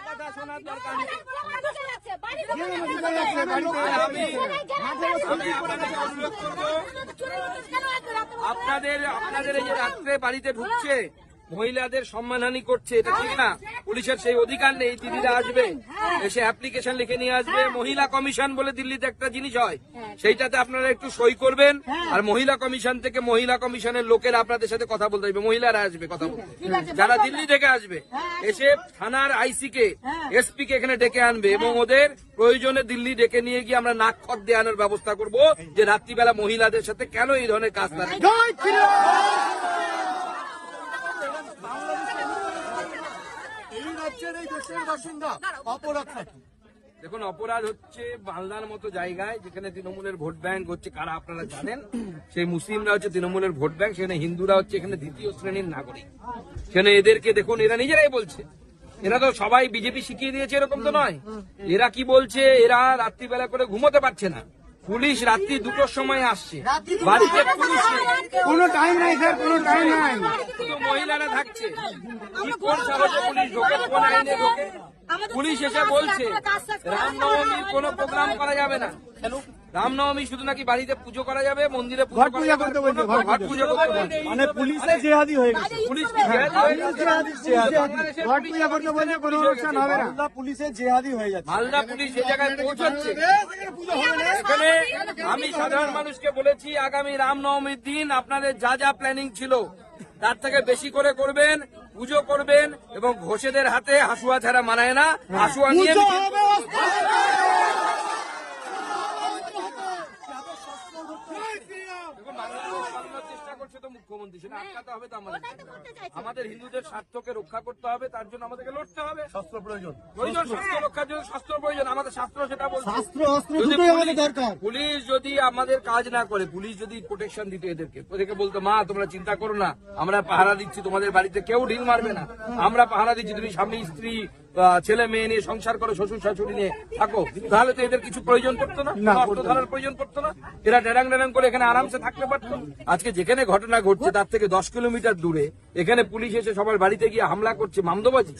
কথা শোনার দরকার নেই আপনাদের আপনাদের এই যে রাত্রে বাড়িতে ঢুকছে মহিলাদের সম্মানহানি করছে এটা ঠিক না। পুলিশের সেই অধিকার নেই দিদিরা আসবে এসে অ্যাপ্লিকেশন লিখে নিয়ে আসবে। মহিলা কমিশন বলে দিল্লিতে একটা জিনিস হয় সেইটাতে আপনারা একটু সই করবেন আর মহিলা কমিশন থেকে মহিলা কমিশনের লোকেরা আপনাদের সাথে কথা বলতে হবে মহিলারা আসবে কথা বলতে যারা দিল্লি থেকে আসবে এসে থানার আইসি কে এসপি কে এখানে ডেকে আনবে এবং ওদের প্রয়োজনে দিল্লি ডেকে নিয়ে গিয়ে আমরা নাক খত দিয়ে আনার ব্যবস্থা করব যে রাত্রিবেলা মহিলাদের সাথে কেন এই ধরনের কাজ তারা রাজ্যের এই দেশের বাসিন্দা অপরাধ দেখুন অপরাধ হচ্ছে বাংলার মতো জায়গায় যেখানে তৃণমূলের ভোট ব্যাংক হচ্ছে কারা আপনারা জানেন? সেই মুসলিমরা হচ্ছে তৃণমূলের ভোট ব্যাংক সেখানে হিন্দুরা হচ্ছে এখানে দ্বিতীয় শ্রেণির নাগরিক। সেখানে এদেরকে দেখুন এরা নিজেরাই বলছে। এরা তো সবাই বিজেপি শিখিয়ে দিয়েছে এরকম তো নয়। এরা কি বলছে? এরা রাত্রিবেলা করে ঘুমোতে পারছে না। পুলিশ রাত্রি দুটোর সময় আসছে। বাড়িতে পুলিশ কোনো টাইম নাই স্যার কোনো টাইম নাই। মহিলারা থাকছে। কোন সাহসে পুলিশ ঢোকে কোন আইনে ঢোকে? পুলিশ এসে বলছে রামনবমীর কোনো প্রোগ্রাম করা যাবে না। রামনবমী শুধু নাকি বাড়িতে পুজো করা যাবে মন্দিরে পুজো করা করতে বলছে, ঘট ঘট পুজো। করতে মানে পুলিশে জেহাদি হয়ে গেছে। পুলিশ কি জেহাদি গেছে? বাংলাদেশের ঘট পূজা করতে বলছে কোনো অনুষ্ঠান হবে না। মালদা পুলিশে জেহাদি হয়ে যাচ্ছে। মালদা পুলিশ এই জায়গায় পৌঁছাচ্ছে এখানে আমি সাধারণ মানুষকে বলেছি আগামী রামনবমীর দিন আপনাদের যা যা প্ল্যানিং ছিল তার থেকে বেশি করে করবেন পুজো করবেন এবং ঘোষেদের হাতে হাসুয়া ছাড়া মানায় না। হাসুয়া নিয়ে পুজো মিছিল- হবে দেখুন, বাংলাদেশ বাংলার চেষ্টা করছে তো মুখ্যমন্ত্রী সেটা আটকাতে হবে তো আমাদের আমাদের হিন্দুদের স্বার্থকে রক্ষা করতে হবে তার জন্য আমাদেরকে লড়তে হবে। শস্ত্র প্রয়োজন। প্রয়োজন স্বাস্থ্য রক্ষার জন্য স্বাস্থ্য প্রয়োজন আমাদের শাস্ত্র সেটা বলছে। শাস্ত্র অস্ত্র দুটোই আমাদের পুলিশ- দরকার। পুলিশ যদি আমাদের কাজ না করে পুলিশ যদি প্রোটেকশন দিত এদেরকে ওদেরকে বলতো মা তোমরা চিন্তা করো না আমরা পাহারা দিচ্ছি তোমাদের বাড়িতে কেউ ঢিল মারবে না। আমরা পাহারা দিচ্ছি তুমি স্বামী স্ত্রী ছেলে মেয়ে নিয়ে সংসার করো শ্বশুর শাশুড়ি নিয়ে থাকো তাহলে তো এদের কিছু প্রয়োজন পড়তো না? অর্থ ধারার প্রয়োজন পড়তো না? এরা ডেরাং ডেরাং করে এখানে আরামসে থাকতে পারতো। আজকে যেখানে ঘটনা ঘটছে তার থেকে দশ কিলোমিটার দূরে এখানে পুলিশ এসে সবার বাড়িতে গিয়ে হামলা করছে মামদোবাজি।